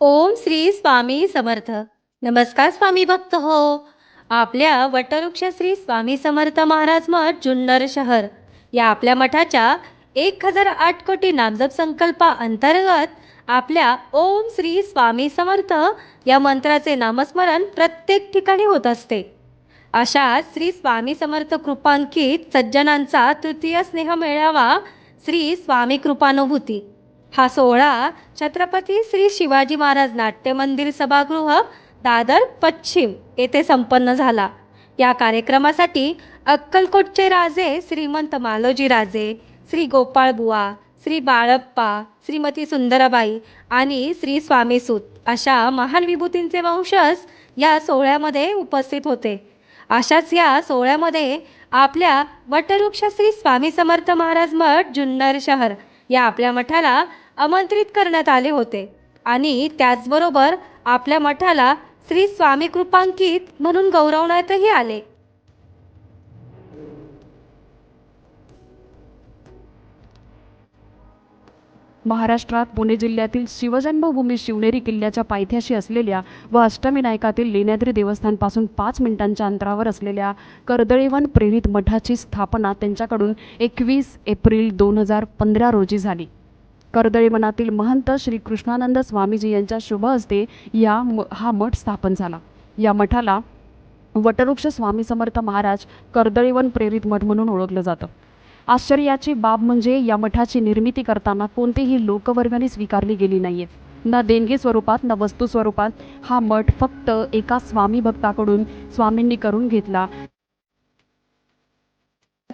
ओम श्री स्वामी समर्थ. नमस्कार स्वामी भक्त हो. आपल्या वटवृक्ष श्री स्वामी समर्थ महाराज मठ जुन्नर शहर. या आपल्या मठाच्या एक हजार आठ कोटी नामजप संकल्पा अंतर्गत आपल्या ओम श्री स्वामी समर्थ या मंत्राचे नामस्मरण प्रत्येक ठिकाणी होत असते. अशा श्री स्वामी समर्थ कृपांकित सज्जनांचा तृतीय स्नेह मेळावा श्री स्वामी कृपानुभूती. हा सोहळा छत्रपती श्री शिवाजी महाराज नाट्य मंदिर सभागृह दादर पश्चिम येथे संपन्न झाला. या कार्यक्रमासाठी अक्कलकोटचे राजे श्रीमंत मालोजी राजे श्री गोपाळबुवा श्री बाळप्पा श्रीमती सुंदराबाई आणि श्री स्वामीसूत अशा महान विभूतींचे वंशज या सोहळ्यामध्ये उपस्थित होते. अशाच या सोहळ्यामध्ये आपल्या वटवृक्ष श्री स्वामी समर्थ महाराज मठ जुन्नर शहर या आपल्या मठाला आमंत्रित करण्यात आले होते. आणि त्याचबरोबर आपल्या मठाला श्री स्वामी कृपांकित म्हणून गौरवण्यातही आले. महाराष्ट्रात पुणे जिल्ह्यातील शिवजन्मभूमी शिवनेरी किल्ल्याच्या पायथ्याशी असलेल्या व अष्टविनायकातील लेण्याद्री देवस्थानपासून पाच मिनिटांच्या अंतरावर असलेल्या कर्दळीवन प्रेरित मठाची स्थापना त्यांच्याकडून एकवीस एप्रिल दोन हजार पंधरा रोजी झाली. कर्दळीवनातील महंत श्री कृष्णानंद स्वामीजी यांच्या शुभ हस्ते या म हा मठ स्थापन झाला. या मठाला वटवृक्ष स्वामी समर्थ महाराज कर्दळीवन प्रेरित मठ म्हणून ओळखलं जातं. आश्चर्याची बाब म्हणजे या मठाची निर्मिती करताना कोणतीही लोकवर्गणी स्वीकारली गेली नाहीये. न देणगी स्वरूपात ना वस्तू स्वरूपात हा मठ फक्त एका स्वामी भक्ताकडून स्वामींनी करून घेतला.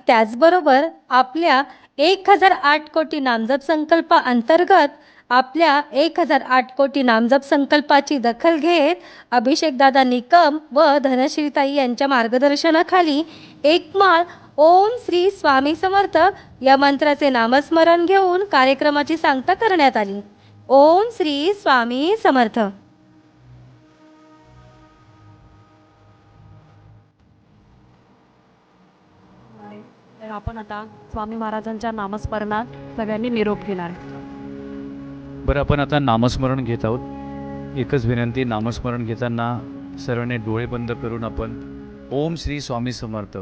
त्याचबरोबर आपल्या एक हजार आठ कोटी नामजप संकल्पा अंतर्गत आपल्या एक हजार आठ कोटी नामजप संकल्पाची दखल घेत अभिषेकदादा निकम व धनश्रीताई यांच्या मार्गदर्शनाखाली एकमाळ ओम श्री स्वामी समर्थ. या मंत्राचे नामस्मरण घेऊन कार्यक्रमाची सांगता करण्यात आली. ओम श्री स्वामी समर्थ. तर आपण आता स्वामी महाराजांच्या नामस्मरणात सगळ्यांनी निरोप घेणार आहे. बरं आपण आता नामस्मरण घेत आहोत. एकच विनंती नामस्मरण घेताना सर्वांनी डोळे बंद करून आपण ओम श्री स्वामी समर्थ.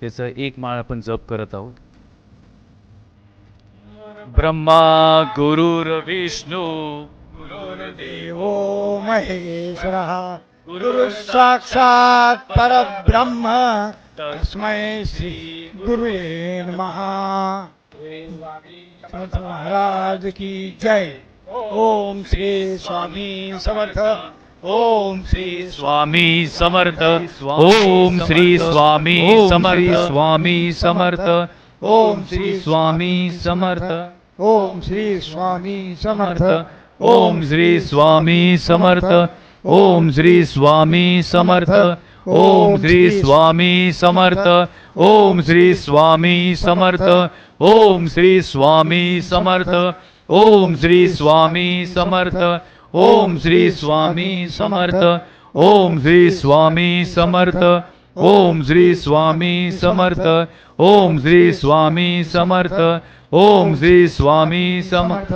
त्याचं एक माळ आपण जप करत आहोत. ब्रह्मा गुरुर विष्णू. गुरुर्देव महेश्वरः गुरु साक्षात् परब्रह्म. तस्मै श्री गुरुवे नमः. महाराज की जय. ओम श्री स्वामी समर्थ. ओम श्री स्वामी समर्थ ओम श्री स्वामी समर्थ स्वामी समर्थ ओम श्री स्वामी समर्थ ओम श्री स्वामी समर्थ ओम श्री स्वामी समर्थ ओम श्री स्वामी समर्थ ओम श्री स्वामी समर्थ ओम श्री स्वामी समर्थ ओम श्री स्वामी समर्थ ओम श्री स्वामी समर्थ ओम श्री स्वामी समर्थ ओम श्री स्वामी समर्थ ओम श्री स्वामी समर्थ ओम श्री स्वामी समर्थ ओम श्री स्वामी समर्थ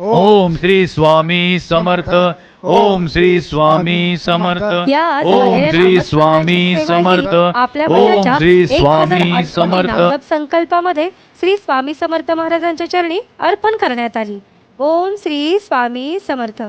ओम श्री स्वामी समर्थ ओम श्री स्वामी समर्थ ओम श्री स्वामी समर्थ आपल्या ओम श्री स्वामी समर्थ. संकल्पामध्ये श्री स्वामी समर्थ महाराजांच्या चरणी अर्पण करण्यात आली. ओम श्री स्वामी समर्थ.